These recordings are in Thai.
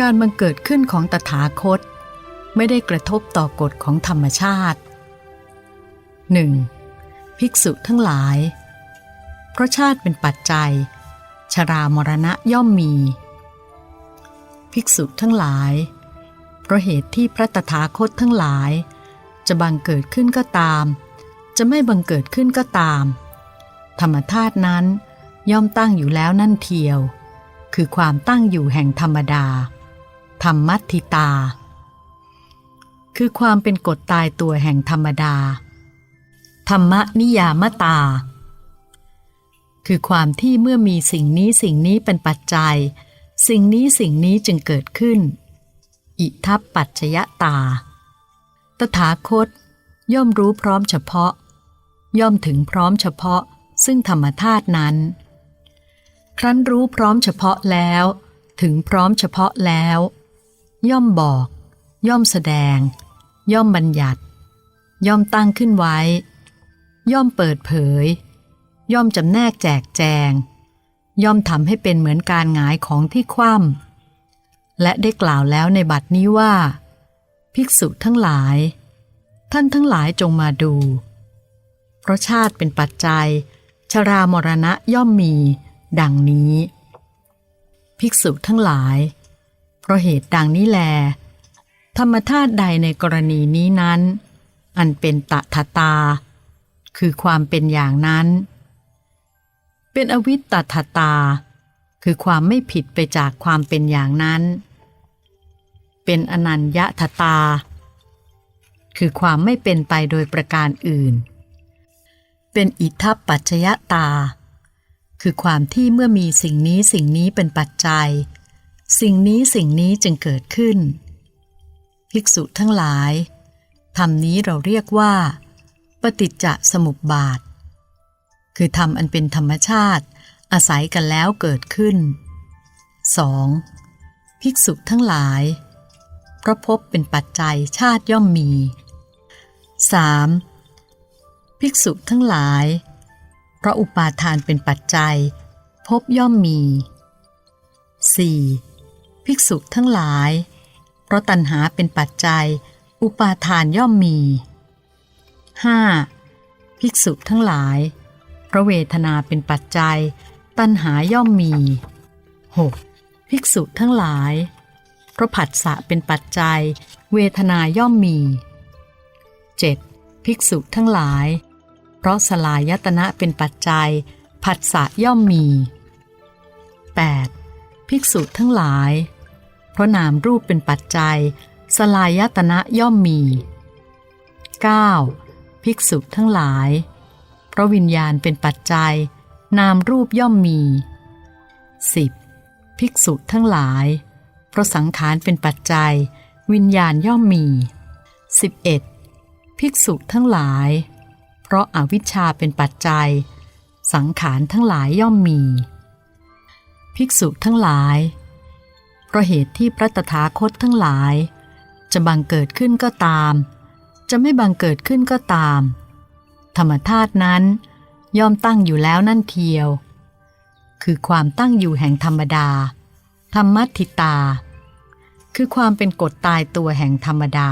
การบังเกิดขึ้นของตถาคต ไม่ได้กระทบต่อกฎของธรรมชาติ 1. ภิกษุทั้งหลาย เพราะชาติเป็นปัจจัย ชรามรณะย่อมมี ภิกษุทั้งหลาย เพราะเหตุที่พระตถาคตทั้งหลาย จะบังเกิดขึ้นก็ตาม จะไม่บังเกิดขึ้นก็ตาม ธรรมธาตุนั้นย่อมตั้งอยู่แล้วนั่นเทียว คือความตั้งอยู่แห่งธรรมดา ธรรมัติตา คือความเป็นกฎตายตัวแห่งธรรมดา ธรรมนิยามตา คือความที่เมื่อมีสิ่งนี้สิ่งนี้เป็นปัจจัย สิ่งนี้สิ่งนี้จึงเกิดขึ้น อิทัปปัจจยตา ตถาคต ย่อมรู้พร้อมเฉพาะ ย่อมถึงพร้อมเฉพาะซึ่งธรรมธาตุนั้น ครั้นรู้พร้อมเฉพาะแล้ว ถึงพร้อมเฉพาะแล้ว ย่อมบอก ย่อมแสดง ย่อมบัญญัติ ย่อมตั้งขึ้นไว้ ย่อมเปิดเผย ย่อมจำแนกแจกแจง ย่อมทำให้เป็นเหมือนการหงายของที่คว่ำและได้กล่าวแล้วในบัดนี้ว่า ภิกษุทั้งหลาย ท่านทั้งหลายจงมาดู เพราะชาติเป็นปัจจัย ชรามรณะย่อมมี ดังนี้ ภิกษุทั้งหลาย เพราะเหตุดังนี้แล ธรรมธาตุใดในกรณีนี้นั้น อันเป็นตถาตา คือความเป็นอย่างนั้น เป็นอวิตตถตา คือความไม่ผิดไปจากความเป็นอย่างนั้น เป็นอนัญญทตา คือความไม่เป็นไปโดยประการอื่น เป็นอิทัปปัจจยตา คือความที่เมื่อมีสิ่งนี้สิ่งนี้เป็นปัจจัย สิ่งนี้สิ่งนี้จึงเกิดขึ้น ภิกษุทั้งหลายธรรมนี้เราเรียกว่า ปฏิจจสมุปบาท คือธรรมอันเป็นธรรมชาติ อาศัยกันแล้วเกิดขึ้น 2. ภิกษุทั้งหลายเพราะพบเป็นปัจจัยชาติย่อมมี 3. ภิกษุทั้งหลายเพราะอุปาทานเป็นปัจจัย พบย่อมมี 4. ภิกษุทั้งหลาย เพราะตัณหาเป็นปัจจัย อุปาทานย่อมมี 5. ภิกษุทั้งหลาย เพราะเวทนาเป็นปัจจัย ตัณหาย่อมมี 6. ภิกษุทั้งหลาย เพราะผัสสะเป็นปัจจัย เวทนาย่อมมี 7. ภิกษุทั้งหลาย เพราะสลายตนะเป็นปัจจัย ผัสสะย่อมมี 8. ภิกษุทั้งหลาย เพราะนามรูปเป็นปัจจัย สลายตนะย่อมมี 9. ภิกษุทั้งหลาย เพราะวิญญาณเป็นปัจจัย นามรูปย่อมมี 10. ภิกษุทั้งหลาย เพราะสังขารเป็นปัจจัย วิญญาณย่อมมี 11. ภิกษุทั้งหลาย เพราะอาวิชชาเป็นปัจจัย สังขารทั้งหลายย่อมมี ภิกษุทั้งหลาย เพราะเหตุที่พระตถาคตทั้งหลาย จะบังเกิดขึ้นก็ตาม จะไม่บังเกิดขึ้นก็ตาม ธรรมธาตุนั้นย่อมตั้งอยู่แล้วนั่นเทียว คือความตั้งอยู่แห่งธรรมดา ธรรมัติตา คือความเป็นกฎตายตัวแห่งธรรมดา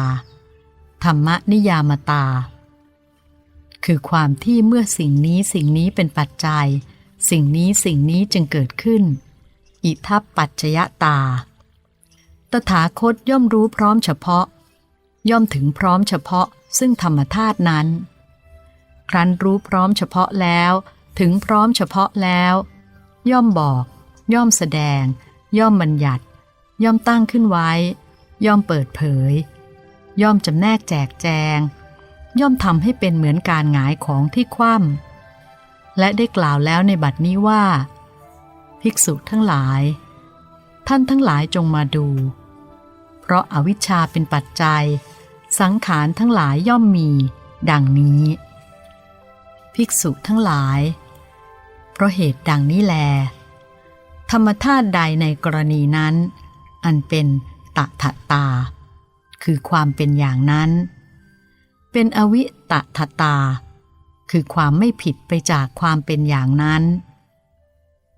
ธรรมนิยามตา คือความที่เมื่อสิ่งนี้สิ่งนี้เป็นปัจจัย สิ่งนี้สิ่งนี้จึงเกิดขึ้น อิทัปปัจจยตา ตถาคตย่อมรู้พร้อมเฉพาะ ย่อมถึงพร้อมเฉพาะซึ่งธรรมธาตุนั้น ครั้นรู้พร้อมเฉพาะแล้ว ถึงพร้อมเฉพาะแล้ว ย่อมบอก ย่อมแสดง ย่อมบัญญัติ ย่อมตั้งขึ้นไว้ ย่อมเปิดเผย ย่อมจำแนกแจกแจง ย่อมทำให้เป็นเหมือนการหงายของที่คว่ำและได้กล่าวแล้วในบัดนี้ว่า ภิกษุทั้งหลาย ท่านทั้งหลายจงมาดู เพราะอาวิชชาเป็นปัจจัย สังขารทั้งหลายย่อมมี ดังนี้ ภิกษุทั้งหลาย เพราะเหตุดังนี้แล ธรรมธาตุใดในกรณีนั้น อันเป็นตถาตา คือความเป็นอย่างนั้น เป็นอวิตถาตา คือความไม่ผิดไปจากความเป็นอย่างนั้น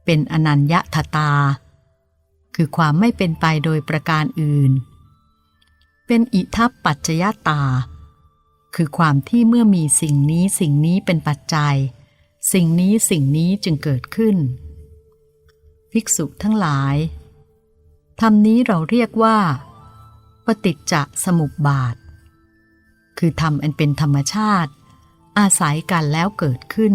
เป็นอนัญญทตา คือความไม่เป็นไปโดยประการอื่น เป็นอิทัปปัจจยตา คือความที่เมื่อมีสิ่งนี้สิ่งนี้เป็นปัจจัย สิ่งนี้สิ่งนี้จึงเกิดขึ้น ภิกษุทั้งหลายธรรมนี้เราเรียกว่า ปฏิจจสมุปบาท คือธรรมอันเป็นธรรมชาติ อาศัยกันแล้วเกิดขึ้น